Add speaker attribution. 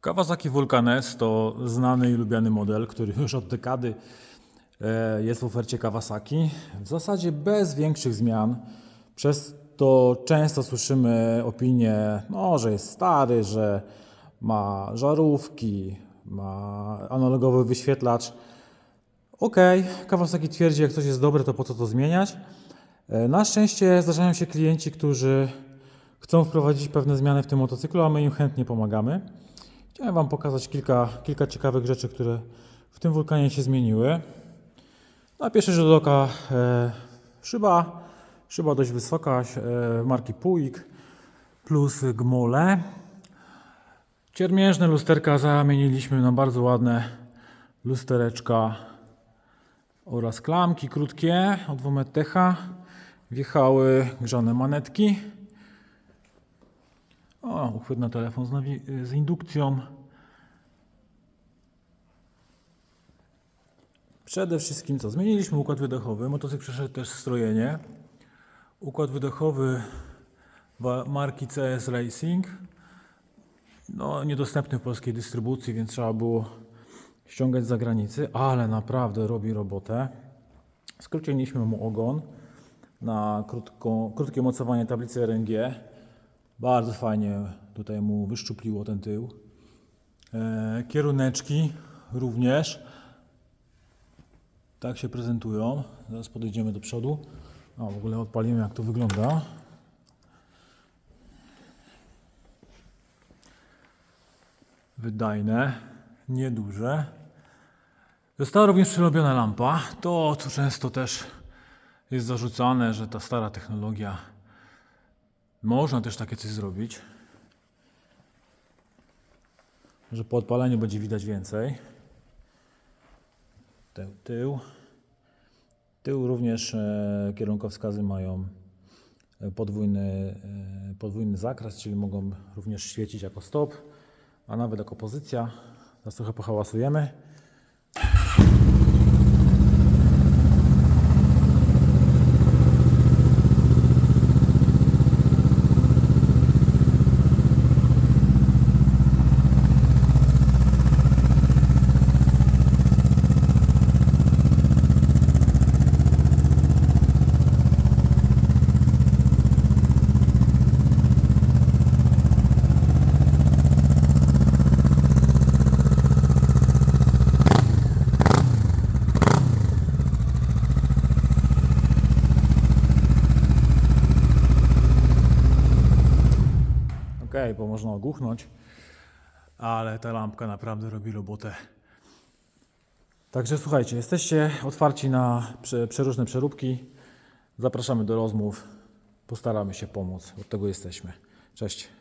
Speaker 1: Kawasaki Vulcan S to znany i lubiany model, który już od dekady e, jest w ofercie Kawasaki. W zasadzie bez większych zmian. Przez to często słyszymy opinie, no, że jest stary, że ma żarówki, ma analogowy wyświetlacz. Okej, Kawasaki twierdzi, jak coś jest dobre, to po co to zmieniać? E, Na szczęście zdarzają się klienci, którzy chcą wprowadzić pewne zmiany w tym motocyklu, a my im chętnie pomagamy. Chciałem Wam pokazać kilka, kilka ciekawych rzeczy, które w tym wulkanie się zmieniły. Na pierwszy rzut oka e, szyba, szyba dość wysoka, e, marki Puig plus gmole. Ciermiężne lusterka zamieniliśmy na bardzo ładne lustereczka oraz klamki krótkie od Wometecha. Wjechały grzane manetki. O, uchwyt na telefon z, nawi- z indukcją. Przede wszystkim co? Zmieniliśmy układ wydechowy. Motocykl przeszedł też strojenie. Układ wydechowy marki CS Racing. No, niedostępny w polskiej dystrybucji, więc trzeba było ściągać z zagranicy, ale naprawdę robi robotę. Skróciliśmy mu ogon na krótko, krótkie mocowanie tablicy RNG. Bardzo fajnie tutaj mu wyszczupliło ten tył. E, kieruneczki również. Tak się prezentują. Zaraz podejdziemy do przodu. A w ogóle odpalimy jak to wygląda. Wydajne, nieduże. Została również przerobiona lampa. To, co często też jest zarzucane, że ta stara technologia można też takie coś zrobić. Że po odpaleniu będzie widać więcej. Tył, tył. Tył również e, kierunkowskazy mają e, podwójny, e, podwójny zakres, czyli mogą również świecić jako stop, a nawet jako pozycja. Teraz trochę pohałasujemy. Bo można ogłuchnąć, ale ta lampka naprawdę robi robotę. Także słuchajcie, jesteście otwarci na prze, przeróżne przeróbki. Zapraszamy do rozmów. Postaramy się pomóc. Od tego jesteśmy. Cześć.